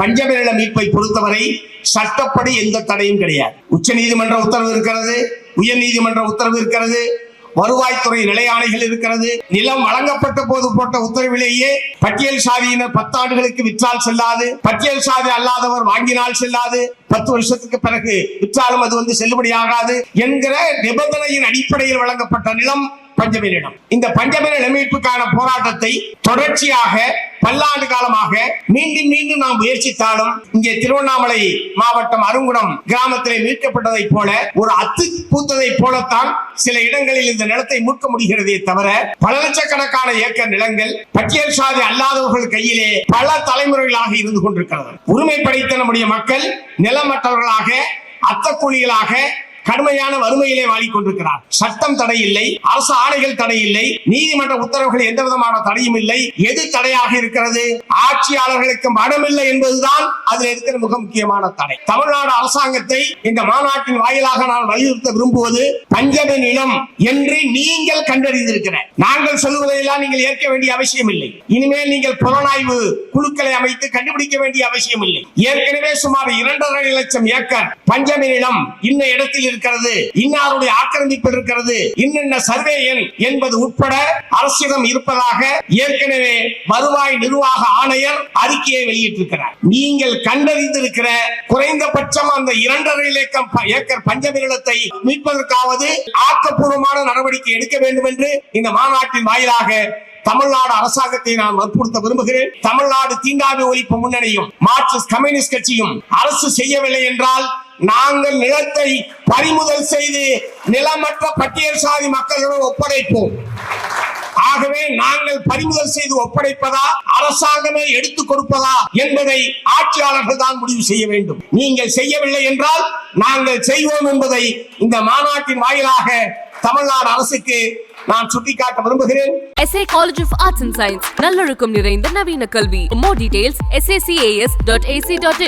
பஞ்சமிரள மீட்பை பொறுத்தவரை சட்டப்படி எந்த தடையும் கிடையாது. உச்ச நீதிமன்ற உத்தரவு இருக்கிறது உயர் நீதிமன்ற உத்தரவு இருக்கிறது வருவாய்த்துறை நிலையாணைகள் இருக்கிறது. நிலம் வழங்கப்பட்ட போது போட்ட உத்தரவிலேயே பட்டியல் சாதியினர் பத்தாண்டுகளுக்கு விற்றால் செல்லாது பட்டியல் சாதி அல்லாதவர் வாங்கினால் செல்லாது பத்து வருஷத்துக்கு பிறகு விற்றாலும் அது வந்து செல்லுபடியாகாது என்கிற நிபந்தனையின் அடிப்படையில் வழங்கப்பட்ட நிலம் பஞ்சமேலிடம் இந்த பஞ்சமேல மீட்புக்கான போராட்டத்தை தொடர்ச்சியாக பல்லாண்டு காலமாக மீண்டும் மீண்டும் நாம் முயற்சித்தாலும் இங்கே திருவண்ணாமலை மாவட்டம் அருங்குணம் கிராமத்திலே மீட்கப்பட்டதை போல ஒரு அத்து பூத்ததை போலத்தான் சில இடங்களில் இந்த நிலத்தை மீட்க முடிகிறதே தவிர பல லட்சக்கணக்கான ஏக்கர் நிலங்கள் பட்டியல் சாதி அல்லாதவர்கள் கையிலே பல தலைமுறைகளாக இருந்து கொண்டிருக்கிறது. உரிமை படைத்த நம்முடைய மக்கள் நிலமற்றவர்களாக அத்தக்கூலிகளாக கடுமையான வறுமையிலே வாழிக்கொண்டிருக்கிறார் சட்டம் தடை இல்லை அரசு ஆணைகள் தடை இல்லை நீதிமன்ற உத்தரவுகள் எந்த விதமான தடையும் இல்லை. எது தடையாக இருக்கிறது? ஆட்சியாளர்களுக்கு மனமில்லை என்பதுதான் அதில் இருக்கிற மிக முக்கியமான தடை. தமிழ்நாடு அரசாங்கத்தை இந்த மாநாட்டின் வாயிலாக நான் வலியுறுத்த விரும்புவது பஞ்சம நிலம் என்று நீங்கள் கண்டறிந்திருக்கிற நாங்கள் சொல்லுவதையெல்லாம் நீங்கள் ஏற்க வேண்டிய அவசியம் இல்லை. இனிமேல் நீங்கள் புலனாய்வு குழுக்களை அமைத்து கண்டுபிடிக்க வேண்டிய அவசியம் இல்லை. ஏற்கனவே சுமார் இரண்டரை லட்சம் ஏக்கர் பஞ்சம நிலம் இந்த இடத்தில் இருக்கிறது. இன்னாருடைய ஆக்கிரமிப்பு இருக்கிறது. இன்னென்ன சர்வே எண் என்பது உட்பட அரசிடம் இருப்பதாக ஏற்கனவே வருவாய் நிர்வாக ஆணையர் அறிக்கையை வெளியிட்டிருக்கிறார். நீங்கள் கண்டறிந்திருக்கிற குறைந்தபட்சம் அந்த இரண்டரை லட்சம் ஏக்கர் பஞ்சமிரளத்தை மீட்பதற்காவது ஆக்கப்பூர்வமான நடவடிக்கை எடுக்க வேண்டும் என்று இந்த மாநாட்டின் வாயிலாக தமிழ்நாடு அரசாங்கத்தை நான் வற்புறுத்த விரும்புகிறேன். தமிழ்நாடு தீண்டாமை ஒழிப்பு முன்னணியும் மார்க்சிஸ்ட் கம்யூனிஸ்ட் கட்சியும் அரசு செய்யவில்லை என்றால் நாங்கள் நிலத்தை பறிமுதல் செய்து நிலமற்ற பட்டியல் சாதி மக்களிடம் ஒப்படைப்போம். ஆகவே நாங்கள் பறிமுதல் செய்து ஒப்படைப்பதா அரசாங்கமே எடுத்துக் கொடுப்பதா என்பதை ஆட்சியாளர்கள் தான் முடிவு செய்ய வேண்டும். நீங்கள் செய்யவில்லை என்றால் நாங்கள் செய்வோம் என்பதை இந்த மாநாட்டின் வாயிலாக தமிழ்நாடு அரசுக்கு நான் சுட்டிக்காட்ட விரும்புகிறேன். SA college of arts and science நல்லொழுக்கம் நிறைந்த நவீன கல்வி. More details sacas.ac.in